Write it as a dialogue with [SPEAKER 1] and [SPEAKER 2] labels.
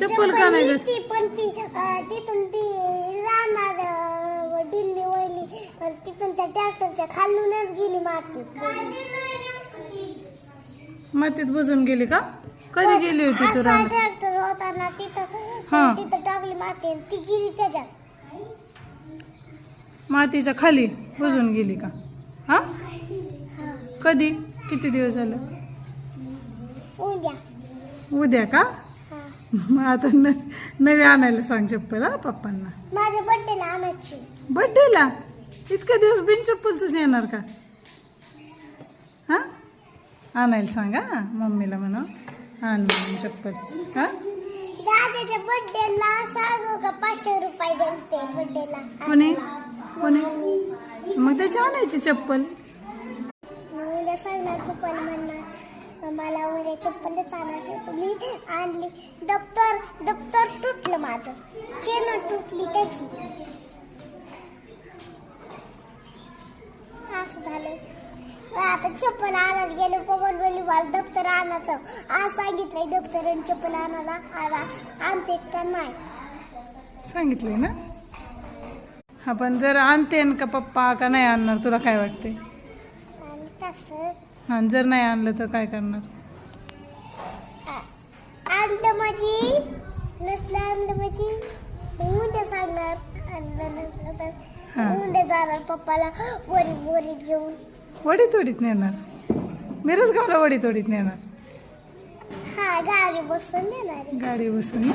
[SPEAKER 1] चप्पल का नाही घेत?
[SPEAKER 2] ती पण ती अं, तिथून ती राहणार अं, दिल्ली वळली अन् तिथून त्या ट्रॅक्टरच्या खालूनच गेली माती
[SPEAKER 1] मातीत बुजून गेली का? कधी गेली होती तू
[SPEAKER 2] असा
[SPEAKER 1] रानात?
[SPEAKER 2] ट्रॅक्टर होता ना तिथं
[SPEAKER 1] हा.
[SPEAKER 2] तिथं टाकली माती आणि ती गेली त्याच्यात
[SPEAKER 1] मातीच्या खाली बुजून गेली का? हा? कधी? किती दिवस झालं?
[SPEAKER 2] उद्या.
[SPEAKER 1] उद्या का. मग आता न नवी आणायला सांग चप्पल हा पप्पांना.
[SPEAKER 2] माझ्या बड्डेला आणायची.
[SPEAKER 1] बड्डेला इतका दिवस बिन चप्पलच येणार का? हा? आणायला सांगा मम्मीला म्हणा. आण म्हणून चप्पल हा?
[SPEAKER 2] दादाच्या बड्डेला सांगू का पाचशे रुपये
[SPEAKER 1] कोणी? कोणी? मग त्याची आणायची चप्पल.
[SPEAKER 2] उद्या सांगणार पप्पाला मला उद्या चप्पलच आणायची तुम्ही आणली. दप्तर दप्तर तुटलं माझं. चेन तुटली त्याची. असं झालं. आता चप्पल आणायला गेलो पप्पा बोलली मला दप्तर आणायचं. आज सांगितलंय दप्तर आणि चप्पल आणायला. आता आणते का नाही?
[SPEAKER 1] सांगितलंय ना? हा पण जर आणते का पप्पा का नाही आणणार तुला काय वाटते
[SPEAKER 2] आणि
[SPEAKER 1] जर नाही आणलं तर काय करणार?
[SPEAKER 2] आणलं माझी? नसलं आणलं माझी? उद्या सांगणार. आणलं नसलं तर. उद्या जाणार पप्पाला. वरी वरी घेऊन.
[SPEAKER 1] वडी तोडीत नेणार. मिरज गावला वडी तोडीत नेणार.
[SPEAKER 2] हा गाडी बसून देणार आहे.
[SPEAKER 1] गाडी बसून ये.